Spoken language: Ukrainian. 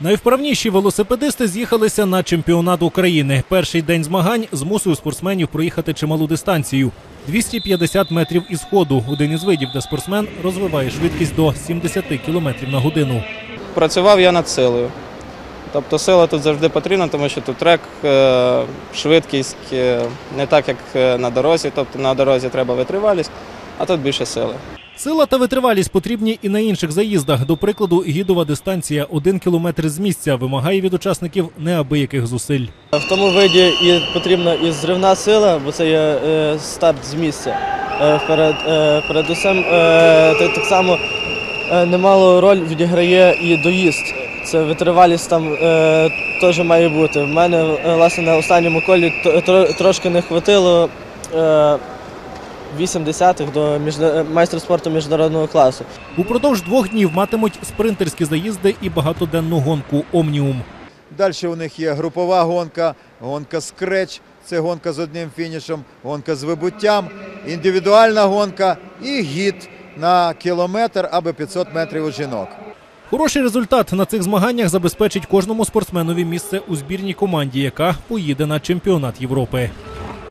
Найвправніші велосипедисти з'їхалися на чемпіонат України. Перший день змагань змусив спортсменів проїхати чималу дистанцію 250 метрів із ходу. Один із видів, де спортсмен розвиває швидкість до 70 км на годину. Працював я над силою. Тобто сила тут завжди потрібна, тому що тут трек, е, швидкість е, не так, як е, на дорозі. Тобто на дорозі треба витривалість, а тут більше сили. Сила та витривалість потрібні і на інших заїздах. До прикладу, гідова дистанція 1 кілометр з місця вимагає від учасників неабияких зусиль. В тому виді і потрібна і зривна сила, бо це є е, старт з місця. Е, перед, е, передусім, так, само немалу роль відіграє і доїзд. Це витривалість там теж має бути. В мене власне на останньому колі трошки не хватило е, 8 десятих до міжна- майстра спорту міжнародного класу. Упродовж двох днів матимуть спринтерські заїзди і багатоденну гонку Омніум. Далі у них є групова гонка, гонка скреч, це гонка з одним фінішем, гонка з вибуттям, індивідуальна гонка і гід на кілометр або 500 метрів у жінок. Хороший результат на цих змаганнях забезпечить кожному спортсменові місце у збірній команді, яка поїде на чемпіонат Європи.